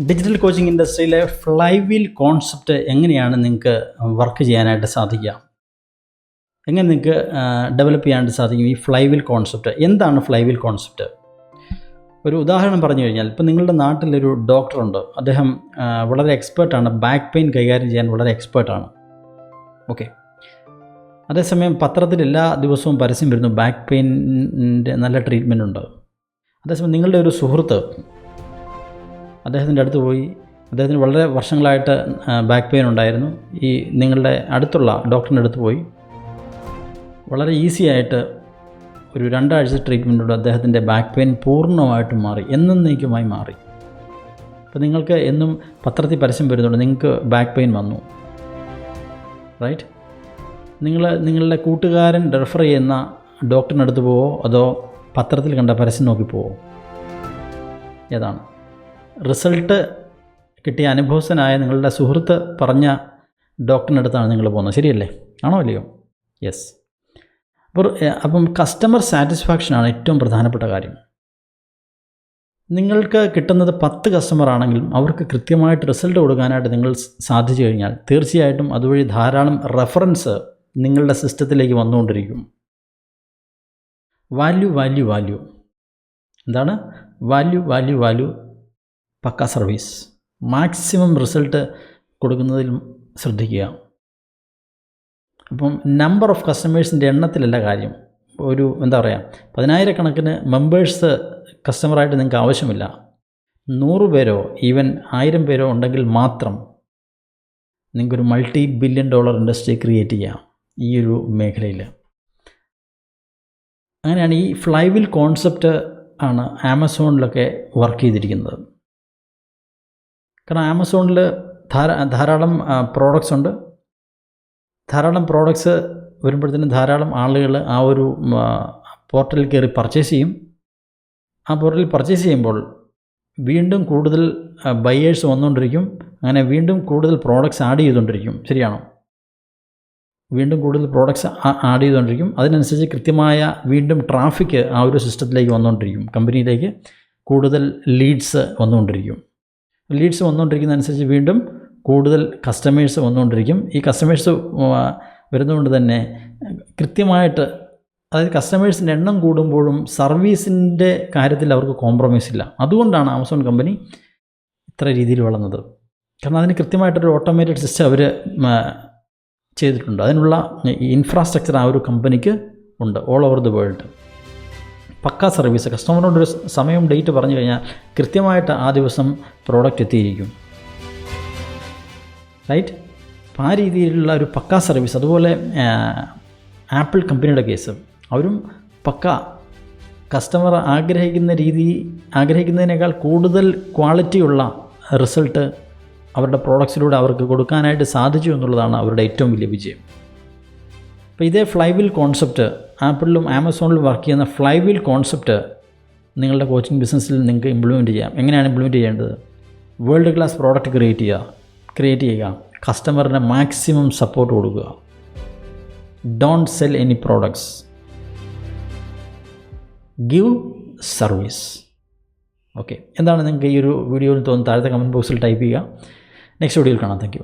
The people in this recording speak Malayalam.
ഡിജിറ്റൽ കോച്ചിങ് ഇൻഡസ്ട്രിയിലെ ഫ്ലൈ വീൽ കോൺസെപ്റ്റ് എങ്ങനെയാണ് നിങ്ങൾക്ക് വർക്ക് ചെയ്യാനായിട്ട് സാധിക്കുക? എങ്ങനെ നിങ്ങൾക്ക് ഡെവലപ്പ് ചെയ്യാനായിട്ട് സാധിക്കും ഈ ഫ്ലൈ വീൽ കോൺസെപ്റ്റ് എന്താണ് ഫ്ലൈ വീൽ കോൺസെപ്റ്റ് ഒരു ഉദാഹരണം പറഞ്ഞു കഴിഞ്ഞാൽ ഇപ്പോൾ നിങ്ങളുടെ നാട്ടിലൊരു ഡോക്ടറുണ്ട് അദ്ദേഹം വളരെ എക്സ്പേർട്ടാണ് ബാക്ക് പെയിൻ കൈകാര്യം ചെയ്യാൻ വളരെ എക്സ്പേർട്ടാണ് ഓക്കെ അതേസമയം പത്രത്തിൽ എല്ലാ ദിവസവും പരസ്യം വരുന്നു ബാക്ക് പെയിനിന്റെ നല്ല ട്രീറ്റ്മെന്റ് ഉണ്ട്. അതേസമയം നിങ്ങളുടെ ഒരു സുഹൃത്ത് അദ്ദേഹത്തിന്റെ അടുത്ത് പോയി. അദ്ദേഹത്തിന് വളരെ വർഷങ്ങളായിട്ട് ബാക്ക് പെയിൻ ഉണ്ടായിരുന്നു. ഈ നിങ്ങളുടെ അടുത്തുള്ള ഡോക്ടറിന്റെ അടുത്ത് പോയി. വളരെ ഈസി ആയിട്ട് ഒരു രണ്ടാഴ്ച ട്രീറ്റ്മെന്റോടെ അദ്ദേഹത്തിന്റെ ബാക്ക് പെയിൻ പൂർണമായിട്ടും മാറി. എന്നേക്കുമായി മാറി. അപ്പോൾ നിങ്ങൾക്ക് എന്നും പത്രത്തിൽ പരസ്യം വരുന്നുണ്ട് നിങ്ങൾക്ക് ബാക്ക് പെയിൻ വന്നു. റൈറ്റ് നിങ്ങൾ നിങ്ങളുടെ കൂട്ടുകാരൻ റെഫർ ചെയ്യുന്ന ഡോക്ടറിന്റെ അടുത്ത് പോവോ? അതോ പത്രത്തിൽ കണ്ട പരസ്യം നോക്കി പോവോ ഏതാണ്? റിസൾട്ട് കിട്ടിയ അനുഭവസ്ഥനായ നിങ്ങളുടെ സുഹൃത്ത് പറഞ്ഞ ഡോക്ടറിന്റെ അടുത്താണ് നിങ്ങൾ പോകുന്നത്. ശരിയല്ലേ? ആണോ അല്ലയോ യെസ് അപ്പോൾ അപ്പം കസ്റ്റമർ സാറ്റിസ്ഫാക്ഷനാണ് ഏറ്റവും പ്രധാനപ്പെട്ട കാര്യം. നിങ്ങൾക്ക് കിട്ടുന്നത് പത്ത് കസ്റ്റമർ ആണെങ്കിലും അവർക്ക് കൃത്യമായിട്ട് റിസൾട്ട് കൊടുക്കാനായിട്ട് നിങ്ങൾ സാധിച്ചു കഴിഞ്ഞാൽ തീർച്ചയായിട്ടും അതുവഴി ധാരാളം റെഫറൻസ് നിങ്ങളുടെ സിസ്റ്റത്തിലേക്ക് വന്നുകൊണ്ടിരിക്കും. വാല്യൂ വാല്യൂ വാല്യൂ എന്താണ്? വാല്യൂ വാല്യൂ വാല്യൂ പക്ക സർവീസ്. മാക്സിമം റിസൾട്ട് കൊടുക്കുന്നതിൽ ശ്രദ്ധിക്കുക. അപ്പം നമ്പർ ഓഫ് കസ്റ്റമേഴ്സിന്റെ എണ്ണത്തിലല്ല കാര്യം. ഒരു എന്താ പറയുക പതിനായിരക്കണക്കിന് മെമ്പേഴ്സ് കസ്റ്റമറായിട്ട് നിങ്ങൾക്ക് ആവശ്യമില്ല. നൂറ് പേരോ ഈവൻ ആയിരം പേരോ ഉണ്ടെങ്കിൽ മാത്രം നിങ്ങൾക്കൊരു multi billion dollar industry create ചെയ്യാം ഈ ഒരു മേഖലയിൽ. അങ്ങനെയാണ് ഈ ഫ്ലൈവിൽ കോൺസെപ്റ്റ് ആണ് ആമസോണിലൊക്കെ വർക്ക് ചെയ്തിരിക്കുന്നത്. കാരണം ആമസോണിൽ ധാരാ ധാരാളം പ്രോഡക്റ്റ്സ് ഉണ്ട്. ധാരാളം പ്രോഡക്ട്സ് വരുമ്പോഴത്തേനും ധാരാളം ആളുകൾ ആ ഒരു പോർട്ടലിൽ കയറി പർച്ചേസ് ചെയ്യും. ആ പോർട്ടലിൽ പർച്ചേസ് ചെയ്യുമ്പോൾ വീണ്ടും കൂടുതൽ ബയേഴ്സ് വന്നുകൊണ്ടിരിക്കും. അങ്ങനെ വീണ്ടും കൂടുതൽ പ്രോഡക്ട്സ് ആഡ് ചെയ്തുകൊണ്ടിരിക്കും. ശരിയാണോ? വീണ്ടും കൂടുതൽ പ്രോഡക്ട്സ് ആഡ് ചെയ്തുകൊണ്ടിരിക്കും. അതിനനുസരിച്ച് കൃത്യമായ വീണ്ടും ട്രാഫിക് ആ ഒരു സിസ്റ്റത്തിലേക്ക് വന്നുകൊണ്ടിരിക്കും. കമ്പനിയിലേക്ക് കൂടുതൽ ലീഡ്സ് വന്നുകൊണ്ടിരിക്കും. ലീഡ്സ് വന്നുകൊണ്ടിരിക്കുന്ന അനുസരിച്ച് വീണ്ടും കൂടുതൽ കസ്റ്റമേഴ്സ് വന്നുകൊണ്ടിരിക്കും. ഈ കസ്റ്റമേഴ്സ് വരുന്നതുകൊണ്ട് തന്നെ കൃത്യമായിട്ട് അതായത് കസ്റ്റമേഴ്സിന്റെ എണ്ണം കൂടുമ്പോഴും സർവീസിന്റെ കാര്യത്തിൽ അവർക്ക് കോംപ്രമൈസ് ഇല്ല. അതുകൊണ്ടാണ് ആമസോൺ കമ്പനി ഇത്ര രീതിയിൽ വളർന്നത്. കാരണം അതിന് കൃത്യമായിട്ടൊരു ഓട്ടോമേറ്റഡ് സിസ്റ്റം അവർ ചെയ്തിട്ടുണ്ട്. അതിനുള്ള ഇൻഫ്രാസ്ട്രക്ചർ ആ ഒരു കമ്പനിക്ക് ഉണ്ട് ഓൾ ഓവർ ദി വേൾഡ് പക്കാ സർവീസ് കസ്റ്റമറിനോട് ഒരു സമയം ഡേറ്റ് പറഞ്ഞു കഴിഞ്ഞാൽ കൃത്യമായിട്ട് ആ ദിവസം പ്രോഡക്റ്റ് എത്തിയിരിക്കും. റൈറ്റ് അപ്പം ആ രീതിയിലുള്ള ഒരു പക്കാ സർവീസ് അതുപോലെ ആപ്പിൾ കമ്പനിയുടെ കേസ് അവരും പക്ക. കസ്റ്റമർ ആഗ്രഹിക്കുന്ന രീതി ആഗ്രഹിക്കുന്നതിനേക്കാൾ കൂടുതൽ ക്വാളിറ്റിയുള്ള റിസൾട്ട് അവരുടെ പ്രോഡക്ട്സിലൂടെ അവർക്ക് കൊടുക്കാനായിട്ട് സാധിച്ചു എന്നുള്ളതാണ് അവരുടെ ഏറ്റവും വലിയ വിജയം. അപ്പോൾ ഇതേ ഫ്ലൈ വീൽ കോൺസെപ്റ്റ് ആപ്പിളിലും ആമസോണിലും വർക്ക് ചെയ്യുന്ന ഫ്ലൈ വീൽ കോൺസെപ്റ്റ് നിങ്ങളുടെ കോച്ചിങ് ബിസിനസ്സിൽ നിങ്ങൾക്ക് ഇംപ്ലിമെന്റ് ചെയ്യാം. എങ്ങനെയാണ് ഇംപ്ലിമെന്റ് ചെയ്യേണ്ടത്? വേൾഡ് ക്ലാസ് പ്രോഡക്റ്റ് ക്രിയേറ്റ് ചെയ്യുക. ക്രിയേറ്റ് ചെയ്യുക. കസ്റ്റമറിന് മാക്സിമം സപ്പോർട്ട് കൊടുക്കുക. Don't sell any products give service okay എന്താണ് നിങ്ങൾക്ക് ഈ ഒരു വീഡിയോയിൽ തോന്നുന്നത് താഴത്തെ കമന്റ് ബോക്സിൽ ടൈപ്പ് ചെയ്യുക. നെക്സ്റ്റ് വീഡിയോയിൽ കാണാം. താങ്ക്